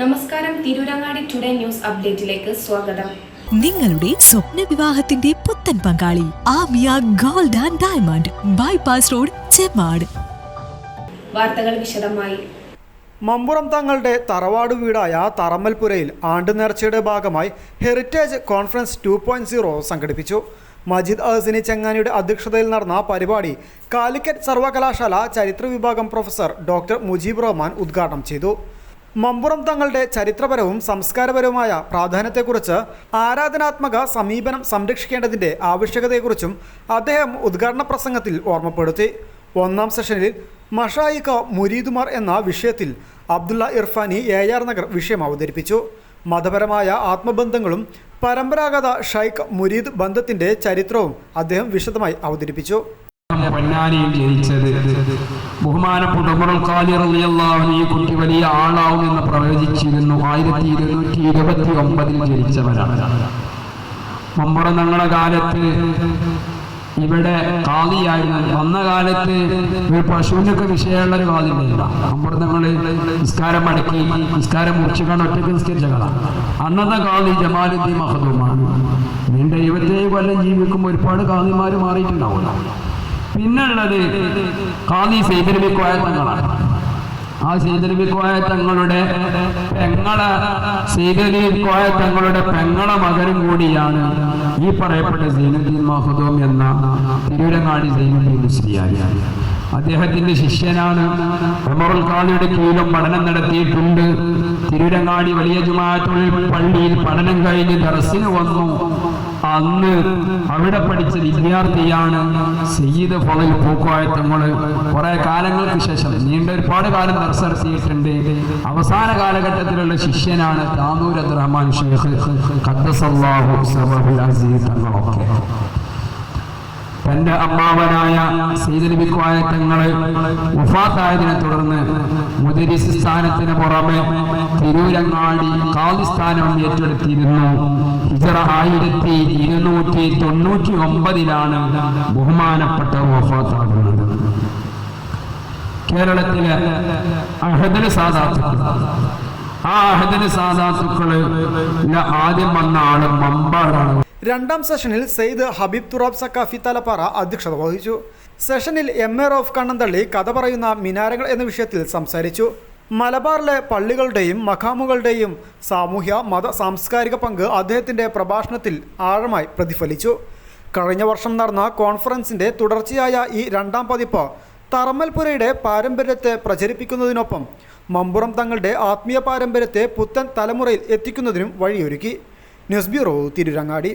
നമസ്കാരം Tirurangadi today news അപ്ഡേറ്റിലേക്ക് സ്വാഗതം. നിങ്ങളുടെ സ്വപ്ന വിവാഹത്തിന്റെ പുത്തൻ പങ്കാളി Amiya gold and diamond bypass road Chemmad. വാർത്തകൾ വിശദമായി. മമ്പുറം തങ്ങളുടെ തറവാട് വീടായ തറമ്മൽപുരയിൽ ആണ്ട് നേർച്ചയുടെ ഭാഗമായി heritage conference two point zero സംഘടിപ്പിച്ചു. മജിദ് അഹസിനി ചെങ്ങാനിയുടെ അധ്യക്ഷതയിൽ നടന്ന പരിപാടി കാലിക്കറ്റ് സർവകലാശാല ചരിത്ര വിഭാഗം പ്രൊഫസർ ഡോക്ടർ മുജീബ് റഹ്മാൻ ഉദ്ഘാടനം ചെയ്തു. മമ്പുറം തങ്ങളുടെ ചരിത്രപരവും സംസ്കാരപരവുമായ പ്രാധാന്യത്തെക്കുറിച്ച് ആരാധനാത്മക സമീപനം സംരക്ഷിക്കേണ്ടതിന്റെ ആവശ്യകതയെക്കുറിച്ചും അദ്ദേഹം ഉദ്ഘാടന പ്രസംഗത്തിൽ ഓർമ്മപ്പെടുത്തി. ഒന്നാം സെഷനിൽ മഷായിക്ക മുരീദുമാർ എന്ന വിഷയത്തിൽ അബ്ദുള്ള ഇർഫാനി എ ആർ നഗർ വിഷയം അവതരിപ്പിച്ചു. മതപരമായ ആത്മബന്ധങ്ങളും പരമ്പരാഗത ഷൈഖ് മുരീദ് ബന്ധത്തിന്റെ ചരിത്രവും അദ്ദേഹം വിശദമായി അവതരിപ്പിച്ചു. പൊന്നാനിയിൽ ജനിച്ചത്. ബഹുമാനപ്പെട്ട ഈ കുട്ടി വലിയ ആളാവുമെന്ന് പ്രവചിച്ചിരുന്നു. ആയിരത്തി ഇരുന്നൂറ്റി ഇരുപത്തി ഒമ്പതിൽ ജനിച്ചവരാണ് ഞങ്ങളുടെ കാലത്ത് ഇവിടെ കാതിയായിരുന്നു വന്ന കാലത്ത് ഒരു പശുവിനൊക്കെ വിഷയമുള്ള ഒരു കാലില്ല മമ്പുറം ഞങ്ങൾ നിസ്കാരം മടക്കി നിസ്കാരം മുറിച്ചുകൊണ്ട് ഒറ്റയ്ക്ക് നിസ്കരിച്ചകളാണ് അന്നത്തെ കാതി ജമാലുദ്ദീൻ മഹദൂമാണ്. നീണ്ട ഇരുപത്തേഴ് കൊല്ലം ജീവിക്കുമ്പോൾ ഒരുപാട് കാളിമാർ മാറിയിട്ടുണ്ടാവില്ല പിന്നുള്ളത് കാളി സൈതരബി കോയത്തങ്ങളാണ് ആ സൈതരബി കോയത്തങ്ങളുടെ പെങ്ങള സൈതരബി കോയത്തങ്ങളുടെ പെങ്ങള മകനും കൂടിയാണ് ഈ പറയപ്പെട്ട സൈനുദ്ദീൻ മഹദോം എന്ന തിരൂരങ്ങാടി സൈനുദ്ദീൻ മുസ്ലിയാരി. അദ്ദേഹത്തിന്റെ ശിഷ്യനാണ് ഉമറുൽ ഖാലിയുടെ കീഴിലും പഠനം നടത്തിയിട്ടുണ്ട്. തിരൂരങ്ങാടി വലിയ ജുമാഅത്തുൽ പള്ളിയിൽ പഠനം കഴിഞ്ഞ് ദർസിന് വന്നു. അന്ന് അവിടെ പഠിച്ച വിദ്യാർത്ഥിയാണ് സയ്യിദ് ഫളൽ പൂക്കോയത്തങ്ങൾ കുറെ കാലങ്ങൾക്ക് ശേഷം നീണ്ട ഒരുപാട് കാലം നടത്തിയിട്ടുണ്ട്. അവസാന കാലഘട്ടത്തിലുള്ള ശിഷ്യനാണ് താനൂർ അബ്ദുറഹ്മാൻ ഷെയ്ഖ് ഖദ്ദസല്ലാഹു സബഹുൽ അസീസ് തങ്ങളൊക്കെ. തന്റെ അമ്മാവനായ സീതലിബിക്കുവായ തങ്ങൾ ഉഫാത്തായതിനെ തുടർന്ന് മുദരിസ് സ്ഥാനത്തിന് പുറമെ തിരൂരങ്ങാടി കാലിസ്ഥാനം ഏറ്റെടുത്തിരുന്നു. ഹിജറ ആയിരത്തി ഇരുന്നൂറ്റി തൊണ്ണൂറ്റി ഒമ്പതിലാണ് ബഹുമാനപ്പെട്ട വഫാത്താകുന്നത്. കേരളത്തിലെ അഹദന സാധാത്തുക്കൾ. ആ അഹദന സാധാത്തുക്കൾ ആദ്യം വന്ന ആൾ മമ്പാടാണ്. രണ്ടാം സെഷനിൽ സെയ്ദ് ഹബീബ് തുറാബ് സക്കാഫി തലപ്പാറ അധ്യക്ഷത വഹിച്ചു. സെഷനിൽ എം എ റോഫ് കണ്ണന്തള്ളി കഥ പറയുന്ന മിനാരങ്ങൾ എന്ന വിഷയത്തിൽ സംസാരിച്ചു. മലബാറിലെ പള്ളികളുടെയും മഖാമുകളുടെയും സാമൂഹ്യ മത സാംസ്കാരിക പങ്ക് അദ്ദേഹത്തിന്റെ പ്രഭാഷണത്തിൽ ആഴമായി പ്രതിഫലിച്ചു. കഴിഞ്ഞ വർഷം നടന്ന കോൺഫറൻസിന്റെ തുടർച്ചയായ ഈ രണ്ടാം പതിപ്പ് തറമ്മൽപുരയുടെ പാരമ്പര്യത്തെ പ്രചരിപ്പിക്കുന്നതിനൊപ്പം മമ്പുറം തങ്ങളുടെ ആത്മീയ പാരമ്പര്യത്തെ പുത്തൻ തലമുറയിൽ എത്തിക്കുന്നതിനും വഴിയൊരുക്കി. News bureau Tirurangadi.